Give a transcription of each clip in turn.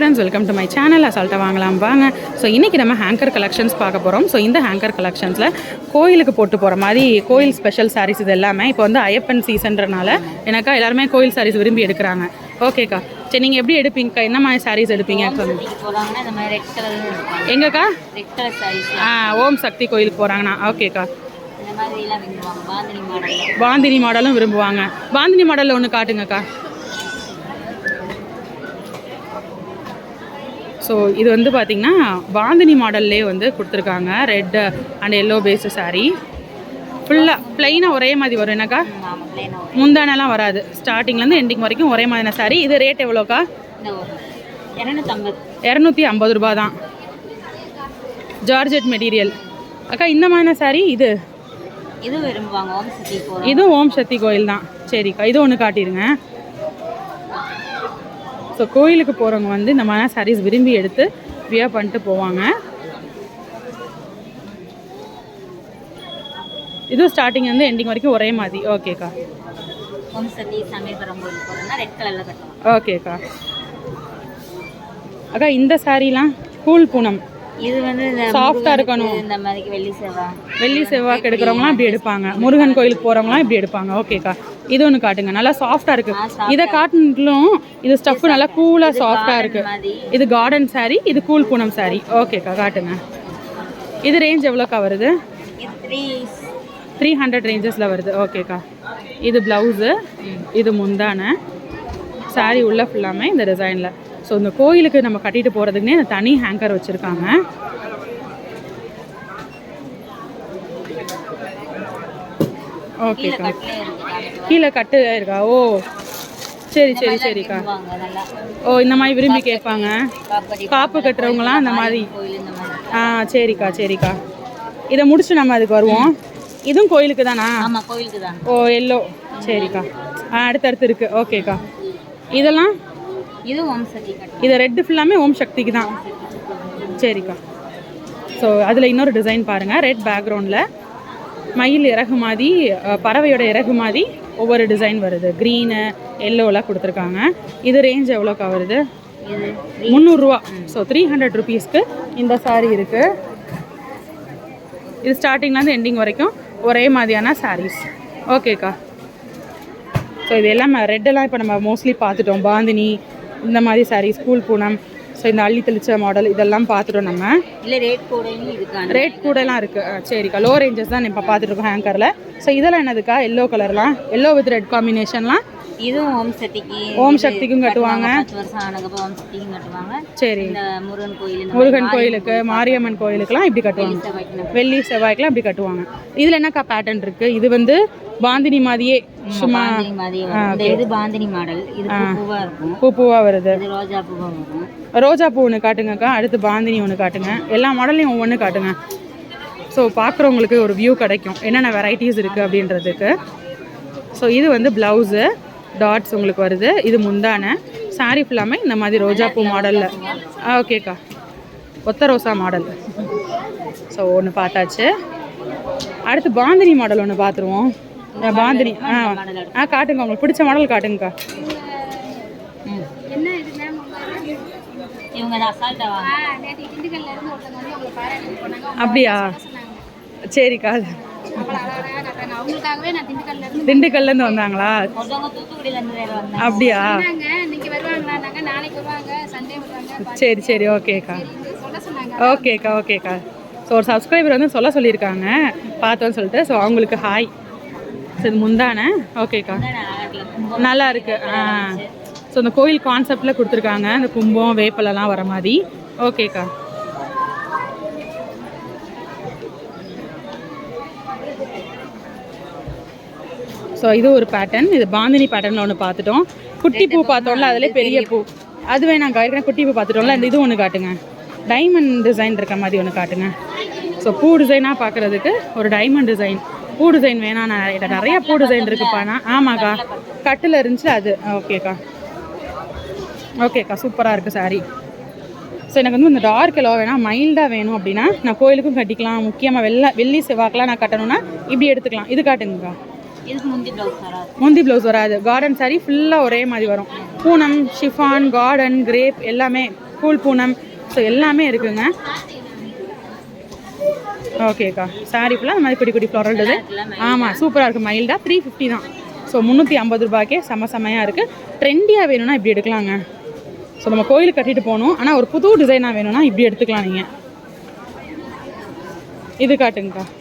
Friends welcome to my channel அசால்ட்டாக வாங்கலாம் வாங்க. ஸோ இன்றைக்கி நம்ம ஹேங்கர் கலெக்ஷன்ஸ் பார்க்க போகிறோம் ஸோ இந்த ஹேங்கர் கலெக்ஷன்ஸில் கோயிலுக்கு போட்டு போகிற மாதிரி கோயில் ஸ்பெஷல் சாரீஸ் இது எல்லாமே இப்போ வந்து ஐயப்பன் சீசன்றனால எனக்கா எல்லாருமே கோயில் சாரீஸ் விரும்பி எடுக்கிறாங்க. ஓகேக்கா சரி நீங்கள் எப்படி எடுப்பீங்கக்கா? என்ன மாதிரி சாரீஸ் எடுப்பீங்க? எங்கக்கா? ஆ ஓம் சக்தி கோயிலுக்கு போகிறாங்கண்ணா ஓகேக்கா பாந்தினி மாடலும் விரும்புவாங்க. பாந்தினி மாடலில் ஒன்று காட்டுங்கக்கா. ஸோ இது வந்து பார்த்திங்கன்னா பாந்தினி மாடல்லே வந்து கொடுத்துருக்காங்க. Red and yellow based saree. ஃபுல்லாக ப்ளைனாக ஒரே மாதிரி வரும். என்னக்கா? முந்தானெல்லாம் வராது. ஸ்டார்டிங்லேருந்து எண்டிங் வரைக்கும் ஒரே மாதிரியான saree. இது ரேட் எவ்வளோக்கா? இரநூத்தி ஐம்பது ரூபா தான் ஜார்ஜெட் மெட்டீரியல் அக்கா இந்த மாதிரியான saree இது? இதுவும் ஓம் சக்தி கோயில். தான் சரிக்கா இது ஒன்று காட்டிடுங்க. ஸோ கோயிலுக்கு போகிறவங்க வந்து இந்த மாதிரி சாரீஸ் விரும்பி எடுத்து வியர் பண்ணிட்டு போவாங்க. இதுவும் ஸ்டார்டிங் வந்து எண்டிங் வரைக்கும் ஒரே மாதிரி. ஓகேக்கா ஓகேக்கா அக்கா. இந்த சாரீலாம் கூல் பூனம். இது வந்து முருகனுக்கு இருக்கணும். இந்த மாதிரி வெள்ளி செவ்வாய் வெள்ளி செவ்வாய்க்கு எடுக்கிறவங்களாம் இப்படி எடுப்பாங்க. முருகன் கோயிலுக்கு போகிறவங்களாம் இப்படி எடுப்பாங்க. ஓகேக்கா இது ஒன்று காட்டுங்க. நல்லா சாஃப்டாக இருக்கு. ஆ, soft இதை காட்டினாலும் இது ஸ்டஃப் நல்லா கூலாக சாஃப்டாக இருக்கு. மாதிரி. இது கார்டன் saree இது கூல் பூனம் saree. ஓகேக்கா காட்டுங்க. இது ரேஞ்ச் எவ்வளோக்கா வருது? த்ரீ ஹண்ட்ரட் ரேஞ்சஸில் வருது. ஓகேக்கா இது ப்ளவுஸு இது முந்தான. Saree உள்ள ஃபுல்லாமே இந்த டிசைனில் ஸோ இந்த கோயிலுக்கு நம்ம கட்டிட்டு போகிறதுக்குனே இந்த தனி ஹேங்கர் வச்சுருக்காங்க. ஓகேக்கா கீழே கட்டு இருக்கா? ஓ. சரி சரி சரிக்கா. ஓ இந்த மாதிரி விரும்பி கேட்பாங்க. காப்பு கட்டுறவங்களாம் அந்த மாதிரி ஆ சரிக்கா சரிக்கா. இதை முடிச்சு நம்ம அதுக்கு வருவோம். இதுவும் கோயிலுக்கு தானா? Oh yellow. சரிக்கா. ஆ அடுத்தடுத்து இருக்கு. ஓகேக்கா. இதெல்லாம்? இது ஓம் சக்தி கட்டலாம் இது ரெட்டு ஃபுல்லாமே ஓம் சக்திக்கு தான். சரிக்கா. ஸோ அதில் இன்னொரு டிசைன் பாருங்கள் ரெட் பேக்ரவுண்டில் மயில் இறகு மாதிரி பறவையோட இறகு மாதிரி ஒவ்வொரு டிசைன் வருது. க்ரீனு எல்லோலாம் கொடுத்துருக்காங்க. இது ரேஞ்ச் எவ்வளோக்கா வருது? முந்நூறுரூவா. ஸோ த்ரீ ஹண்ட்ரட் ருபீஸ்க்கு இந்த saree இருக்குது இது ஸ்டார்டிங்லேருந்து எண்டிங் வரைக்கும் ஒரே மாதிரியான சாரீஸ் ஓகேக்கா ஸோ இது எல்லாம் ரெட்டெல்லாம் இப்போ நம்ம மோஸ்ட்லி பார்த்துட்டோம். பாந்தினி இந்த மாதிரி saree ஸ்கூல் பூனம் ஸோ இந்த அள்ளி தெளிச்ச மாடல் இதெல்லாம் பார்த்துட்டோம் நம்ம. இல்லை ரேட் இதுக்கான ரேட் கூடலாம் இருக்குது சரிக்கா. லோ ரேஞ்சஸ் தான் இப்போ பார்த்துட்டு இருக்கோம் ஹேங்கரில் ஸோ இதெல்லாம் என்னதுக்கா? எல்லோ கலர்லாம் எல்லோ வித் ரெட் காம்பினேஷன்லாம் இதுவும் ஓம் சக்திக்கு ஓம் சக்திக்கும் கட்டுவாங்க. பத்து வருஷம் ஆனதுக்கப்புறம் ஓம் சக்திக்கும் கட்டுவாங்க. சரி. இந்த முருகன் கோயில் முருகன் கோயிலுக்கு மாரியம்மன் கோயிலுக்குலாம் இப்படி கட்டுவாங்க. வெள்ளி செவ்வாய்க்குலாம் இப்படி கட்டுவாங்க. இதில் என்னக்கா பேட்டர்ன் இருக்குது இது வந்து பாந்தினி மாதிரியே சும்மா இது பாந்தினி மாடல். இது பூவா இருக்கும். பூ பூவாக வருது. ரோஜா பூவா வரும். ரோஜா பூ ஒன்று காட்டுங்கக்கா. அடுத்து பாந்தினி ஒன்று காட்டுங்க. எல்லா மாடல்லையும் ஒவ்வொன்று காட்டுங்க. ஸோ பார்க்குறவங்களுக்கு ஒரு வியூ கிடைக்கும். என்னென்ன வெரைட்டிஸ் இருக்குது அப்படின்றதுக்கு. ஸோ இது வந்து ப்ளவுஸு டாட்ஸ் உங்களுக்கு வருது. இது முந்தான. Saree ஃபுல்லாமே இந்த மாதிரி ரோஜா பூ மாடலில் ஓகேக்கா ஒத்த ரோசா மாடல் ஸோ ஒன்று பார்த்தாச்சு. அடுத்து பாந்தினி மாடல் ஒன்று பார்த்துருவோம். பாந்தினி. ஆ ஆ காட்டுங்க. உங்களுக்கு பிடிச்ச மாடல் காட்டுங்கக்கா. அப்படியா? சரிக்கா. அவங்களுக்காகவே நான் திண்டுக்கல்ல இருந்து வந்தாங்களா? தூத்துக்குடியில இருந்து வேற வந்தாங்க. அப்படியா? வந்தாங்க இன்னைக்கு வருவாங்களான்னாங்க நாளைக்கு வருவாங்க சண்டே வருவாங்க. சரி சரி ஓகேக்கா ஓகேக்கா ஓகேக்கா ஸோ ஒரு சப்ஸ்கிரைபர் வந்து சொல்ல சொல்லியிருக்காங்க. பார்த்தோன்னு சொல்லிட்டு. ஸோ அவங்களுக்கு ஹாய் இது முந்தானே. ஓகேக்கா நல்லா இருக்கு. ஆ. ஸோ இந்த கோயில் கான்செப்டில் கொடுத்துருக்காங்க. இந்த கும்பம் வேப்பலெல்லாம் வர மாதிரி. ஓகேக்கா ஸோ இது ஒரு பேட்டர்ன் இது பாந்தினி பேட்டர்னில் ஒன்று பார்த்துட்டோம். குட்டி பூ பார்த்தோம்ல அதிலே பெரிய பூ. அது வேணாங்க ஏற்கனவே குட்டி பூ பார்த்துட்டோம்ல இந்த இது ஒன்று காட்டுங்க. டைமண்ட் டிசைன் இருக்க மாதிரி ஒன்று காட்டுங்க. ஸோ பூ டிசைனாக பார்க்குறதுக்கு ஒரு டைமண்ட் டிசைன் பூ டிசைன் வேணாம் நான் நிறைய பூ டிசைன் இருக்குப்பாண்ணா ஆமாக்கா. கட்டில் இருந்துச்சு அது. ஓகேக்கா. ஓகேக்கா சூப்பராக இருக்குது saree. ஸோ எனக்கு வந்து இந்த டார்க் எல்லோ வேணாம் மைல்டாக வேணும் அப்படின்னா நான் கோயிலுக்கும் கட்டிக்கலாம். முக்கியமாக வெள்ளை வெள்ளி செவ்வாக்கெலாம் நான் கட்டணும்னா இப்படி எடுத்துக்கலாம். இது காட்டுங்கக்கா. முந்தி ப்ளவுஸ் வராது? கார்டன் saree ஃபுல்லாக ஒரே மாதிரி வரும். பூனம் ஷிஃபான் கார்டன் கிரேப் எல்லாமே ஸ்கூல் பூனம். ஸோ எல்லாமே இருக்குங்க. ஓகேக்கா சாரி ஃபுல்லாக அந்த மாதிரி குட்டி குட்டி ஃப்ளோரல் ஆமாம் சூப்பராக இருக்குது மைல்டாக த்ரீ ஃபிஃப்டி தான். ஸோ முந்நூற்றி ஐம்பது ரூபாய்க்கே செம்ம செம்மையாக இருக்குது ட்ரெண்டியாக வேணும்னா இப்படி எடுக்கலாங்க. ஸோ நம்ம கோயிலுக்கு கட்டிட்டு போகணும். ஆனால் ஒரு புது டிசைனாக வேணும்னா இப்படி எடுத்துக்கலாம் நீங்கள் இது காட்டுங்கக்கா இதுக்கு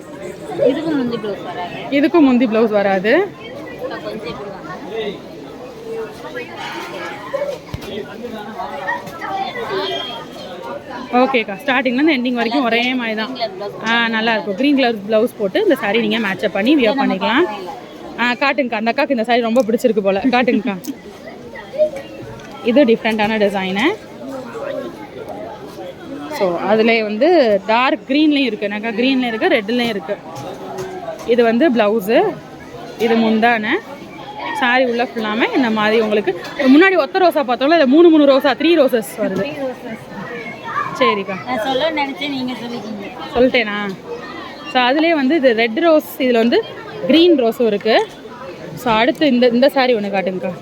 முந்தி ப்ளவுஸ் வராது இதுக்கும் முந்தி ப்ளவுஸ் வராது. ஓகேக்கா ஸ்டார்டிங்லேருந்து எண்டிங் வரைக்கும் ஒரே மாதிரி தான். ஆ நல்லா இருக்கும். க்ரீன் கலர் ப்ளவுஸ் போட்டு இந்த saree நீங்கள் மேட்சப் பண்ணி வியர் பண்ணிக்கலாம். ஆ காட்டுங்கக்கா அந்த அக்காவுக்கு இந்த saree ரொம்ப பிடிச்சிருக்கு போல். காட்டுங்கக்கா இது டிஃப்ரெண்ட்டான டிசைனு ஸோ அதில் வந்து டார்க் க்ரீன்லேயும் இருக்குது எனக்கு க்ரீன்லேயும் இருக்குது ரெட்லேயும் இருக்குது இது வந்து ப்ளவுஸு இது முந்தான. Saree உள்ள ஃபுல்லாமே இந்த மாதிரி உங்களுக்கு. முன்னாடி ஒத்த ரோஸா பார்த்தோம்ல இல்லை மூணு மூணு ரோஸா த்ரீ ரோசஸ் வருது. சரிக்கா. சொல்ல நினைச்சேன் நீங்க சொல்லிட்டீங்க. சொல்லிட்டேனா? ஸோ அதுலேயே வந்து இது ரெட் ரோஸ் இதில் வந்து க்ரீன் ரோஸும் இருக்குது ஸோ அடுத்து இந்த இந்த saree ஒன்று காட்டுங்கக்கா.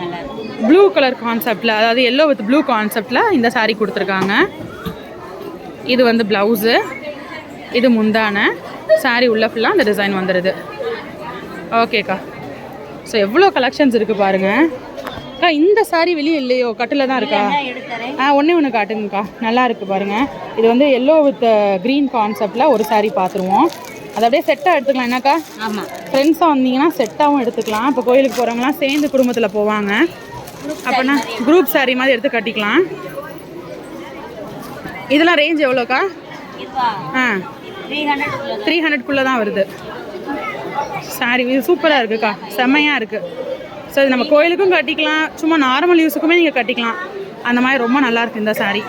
நல்லா இருக்கு. ப்ளூ கலர் கான்செப்டில் அதாவது எல்லோ வித் ப்ளூ கான்செப்டில் இந்த saree கொடுத்துருக்காங்க. இது வந்து ப்ளவுஸு இது முந்தான. Saree உள்ள ஃபுல்லாக அந்த டிசைன் வந்துடுது ஓகேக்கா ஸோ எவ்வளோ கலெக்ஷன்ஸ் இருக்குது பாருங்கள் அக்கா இந்த saree வெளியே இல்லையோ? கட்டில் தான் இருக்கா? ஆ ஒன்றே ஒன்று காட்டுங்கக்கா. நல்லா இருக்கு பாருங்க. இது வந்து எல்லோ வித் க்ரீன் கான்செப்டில் ஒரு saree பார்த்துருவோம் அது அப்படியே செட்டாக எடுத்துக்கலாம். என்னக்கா? ஆமா. ஃப்ரெண்ட்ஸாக வந்தீங்கன்னா செட்டாகவும் எடுத்துக்கலாம். இப்போ கோயிலுக்கு போகிறவங்களாம் சேர்ந்து குடும்பத்தில் போவாங்க. அப்போனா குரூப் saree மாதிரி எடுத்து கட்டிக்கலாம். இதெல்லாம் ரேஞ்ச் எவ்வளோக்கா? ஆ. த்ரீ ஹண்ட்ரட்குள்ளே தான் வருது. சாரி இது சூப்பராக இருக்குக்கா. செம்மையாக இருக்குது ஸோ இது நம்ம கோயிலுக்கும் கட்டிக்கலாம். சும்மா நார்மல் யூஸுக்குமே நீங்கள் கட்டிக்கலாம். அந்த மாதிரி ரொம்ப நல்லா இருக்கு இந்த saree.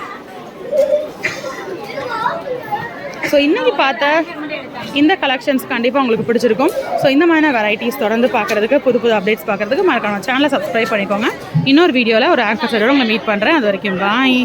ஸோ இன்னைக்கு பார்த்த இந்த கலெக்ஷன்ஸ் கண்டிப்பாக உங்களுக்கு பிடிச்சிருக்கும். ஸோ இந்த மாதிரியான வெரைட்டிஸ் தொடர்ந்து பார்க்குறதுக்கு புது புது அப்டேட்ஸ் பார்க்குறதுக்கு மறக்காம சேனலை சப்ஸ்கிரைப் பண்ணிக்கோங்க. இன்னொரு வீடியோவில் ஒரு ஆங்கர் உங்களை மீட் பண்ணுறேன் அது வரைக்கும் பாய்